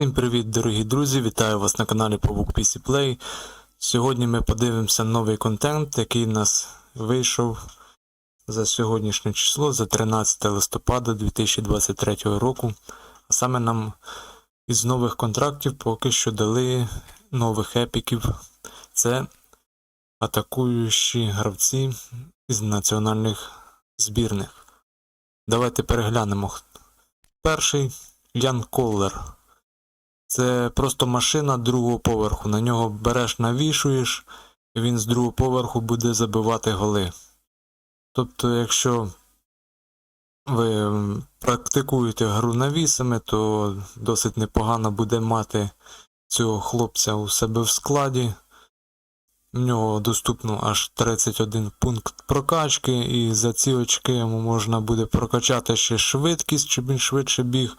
Всім привіт, дорогі друзі! Вітаю вас на каналі Pavuk PC Play. Сьогодні ми подивимося новий контент, який в нас вийшов за сьогоднішнє число, за 13 листопада 2023 року. А саме нам із нових контрактів поки що дали нових епіків. Це атакуючі гравці із національних збірних. Давайте переглянемо. Перший Ян Коллер. Це просто машина другого поверху. На нього береш, навішуєш, і він з другого поверху буде забивати голи. Тобто, якщо ви практикуєте гру навісами, то досить непогано буде мати цього хлопця у себе в складі. В нього доступно аж 31 пункт прокачки, і за ці очки йому можна буде прокачати ще швидкість, щоб він швидше біг,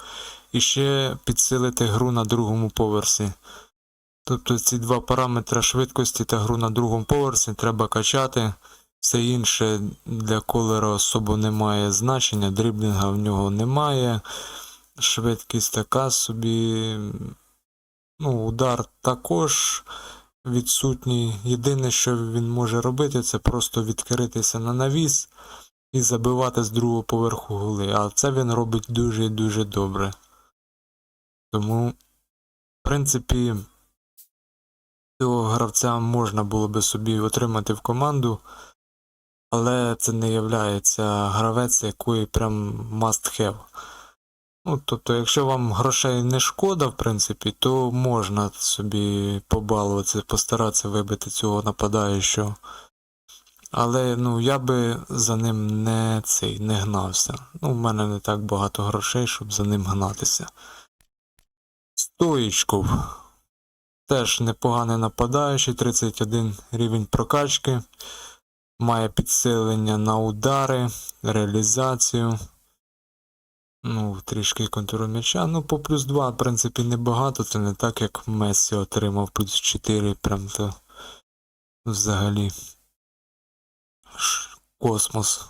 і ще підсилити гру на другому поверсі. Тобто ці два параметри швидкості та гру на другому поверсі треба качати. Все інше для колера особо не має значення, дріблінга в нього немає. Швидкість така собі. Ну, удар також відсутній. Єдине, що він може робити, це просто відкритися на навіс і забивати з другого поверху голи. А це він робить дуже і дуже добре. Тому, в принципі, цього гравця можна було би собі отримати в команду, але це не являється гравець, який прям must have. Ну, тобто, якщо вам грошей не шкода, в принципі, то можна собі побалуватися, постаратися вибити цього нападаючого. Але ну, я би за ним не цей не гнався. Ну, в мене не так багато грошей, щоб за ним гнатися. Стоїчков. Теж непоганий нападаючий, 31 рівень прокачки. Має підсилення на удари, реалізацію. Ну, трішки контроль м'яча. Ну, по плюс 2, в принципі, небагато, це не так, як Мессі отримав плюс 4, прям то взагалі космос.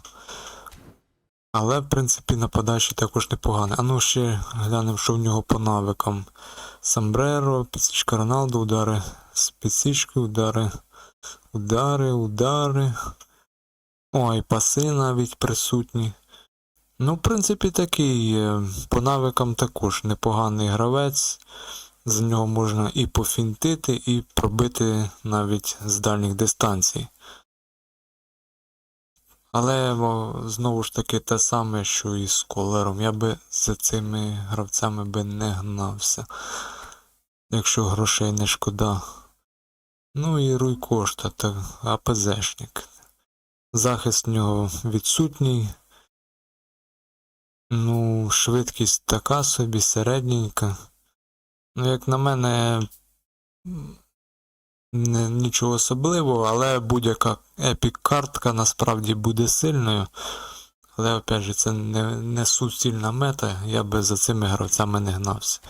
Але, в принципі, нападаючий також непоганий. А ну ще глянемо, що в нього по навикам. Самбреро, підсічка Роналду, удари з підсічки, удари, удари, удари. Ой, паси навіть присутні. Ну, в принципі, такий по навикам також непоганий гравець. За нього можна і пофінтити, і пробити навіть з дальніх дистанцій. Але знову ж таки те саме, що і з колером. Я би за цими гравцями би не гнався, якщо грошей не шкода. Ну і Руй Кошта, та АПЗшник. Захист в нього відсутній. Ну, швидкість така собі, середненька. Ну, як на мене, нічого особливого, але будь-яка епік-картка насправді буде сильною. Але опять же, це не, не суцільна мета, я би за цими гравцями не гнався.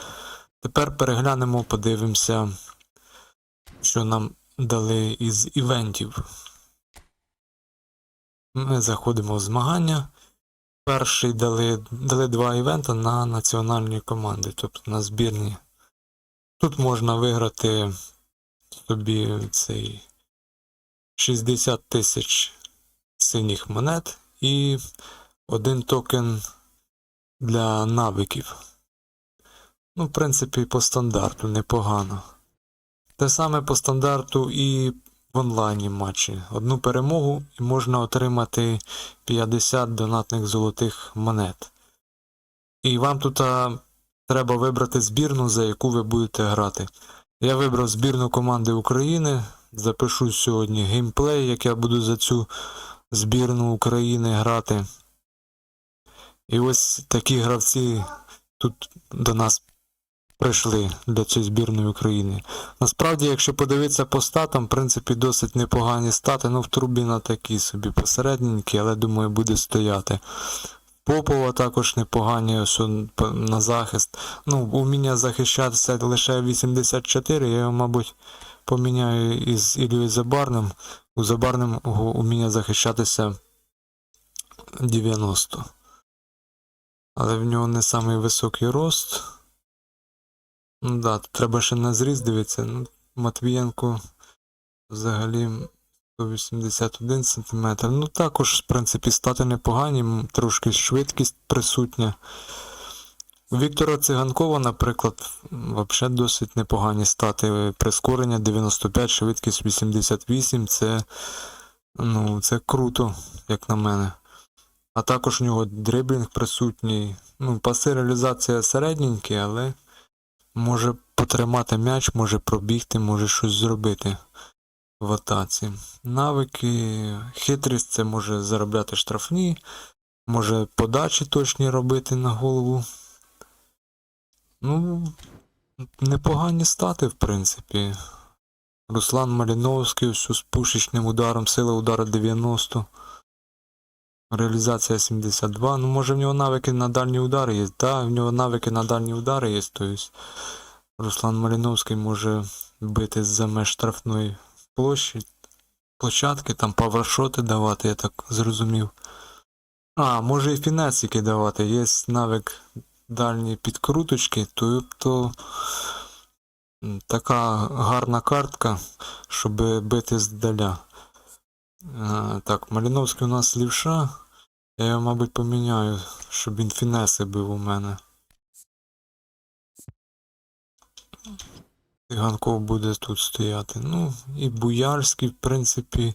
Тепер переглянемо, подивимося, що нам дали із івентів. Ми заходимо в змагання. Перший дали, дали два івенти на національні команди, тобто на збірні. Тут можна виграти собі цей 60 тисяч синіх монет і один токен для навиків. Ну, в принципі, по стандарту непогано. Те саме по стандарту і в онлайні матчі. Одну перемогу і можна отримати 50 донатних золотих монет. І вам тут треба вибрати збірну, за яку ви будете грати. Я вибрав збірну команди України. Запишу сьогодні геймплей, як я буду за цю збірну України грати. І ось такі гравці тут до нас прийшли для цієї збірної України. Насправді, якщо подивитися по статам, в принципі, досить непогані стати. Ну, в Трубіна такі собі посередненькі, але думаю, буде стояти. Попова також непогані, на захист. Ну, уміння захищатися лише 84, я його, мабуть, поміняю із Ілією Забарним. У Забарним уміння захищатися 90. Але в нього не самий високий рост. Ну да, треба ще на зріз дивитися. Ну, Матвієнко взагалі 181 см. Ну також, в принципі, стати непогані, трошки швидкість присутня. У Віктора Циганкова, наприклад, взагалі досить непогані стати. Прискорення 95, швидкість 88. Це, ну, це круто, як на мене. А також у нього дриблінг присутній. Ну, паси реалізація середненькі, але може потримати м'яч, може пробігти, може щось зробити в атаці. Навики, хитрість це може заробляти штрафні, може подачі точні робити на голову. Ну, непогані стати, в принципі. Руслан Маліновський ось з пушечним ударом, сила удара 90. Реалізація 72. Ну, може в нього навики на дальні удари є. Так, в нього навики на дальні удари є. Тобто Руслан Маліновський може бити за меж штрафної площі, площадки, там паврошоти давати, я так зрозумів. А, може і фінесики давати. Є навик дальні підкруточки, тобто така гарна картка, щоб бити здаля. Так, Маліновський у нас лівша. Я його, мабуть, поміняю, щоб він фінеси бив у мене. Циганков буде тут стояти. Ну, і Буярський, в принципі,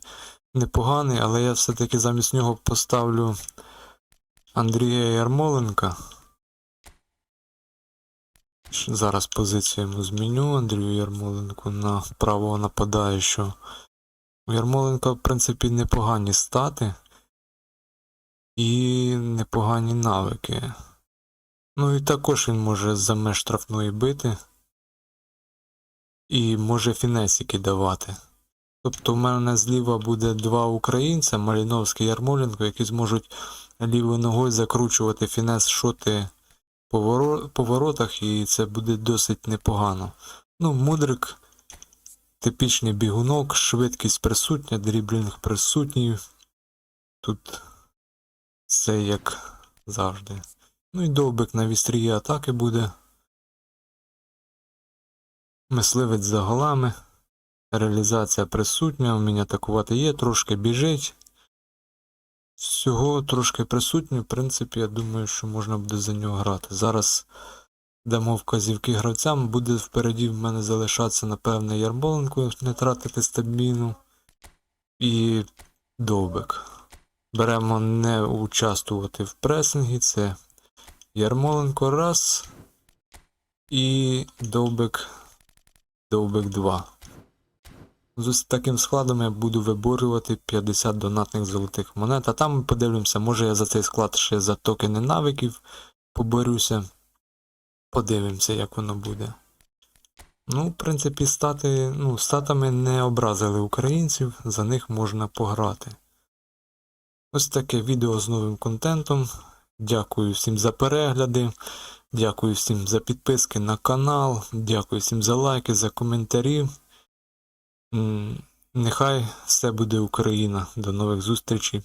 непоганий, але я все-таки замість нього поставлю Андрія Ярмоленка. Зараз позицію зміню Андрію Ярмоленку на правого нападаючого. У Ярмоленка, в принципі, непогані стати і непогані навики. Ну і також він може за меж штрафної бити і може фінесики давати. Тобто в мене зліва буде два українця, Маліновський і Ярмоленко, які зможуть лівою ногою закручувати фінес шоти по воро- по воротах, і це буде досить непогано. Ну, Мудрик, типічний бігунок, швидкість присутня, дріблінг присутній. Тут все як завжди. Ну і довбик на вістрії атаки буде. Мисливець за голами. Реалізація присутня, вміння атакувати є, трошки біжить. Всього трошки присутньо, в принципі, я думаю, що можна буде за нього грати. Зараз дамо вказівки гравцям, буде впереді в мене залишатися, напевне, Ярмоленко, не тратити стабільну. І довбик. Беремо не участвувати в пресингі, це Ярмоленко раз. І довбик, довбик 2. З таким складом я буду виборювати 50 донатних золотих монет. А там ми подивимося, може я за цей склад ще за токени навиків поборюся. Подивимося, як воно буде. Ну, в принципі, стати, ну, статами не образили українців, за них можна пограти. Ось таке відео з новим контентом. Дякую всім за перегляди. Дякую всім за підписки на канал. Дякую всім за лайки, за коментарі. Нехай все буде Україна. До нових зустрічей.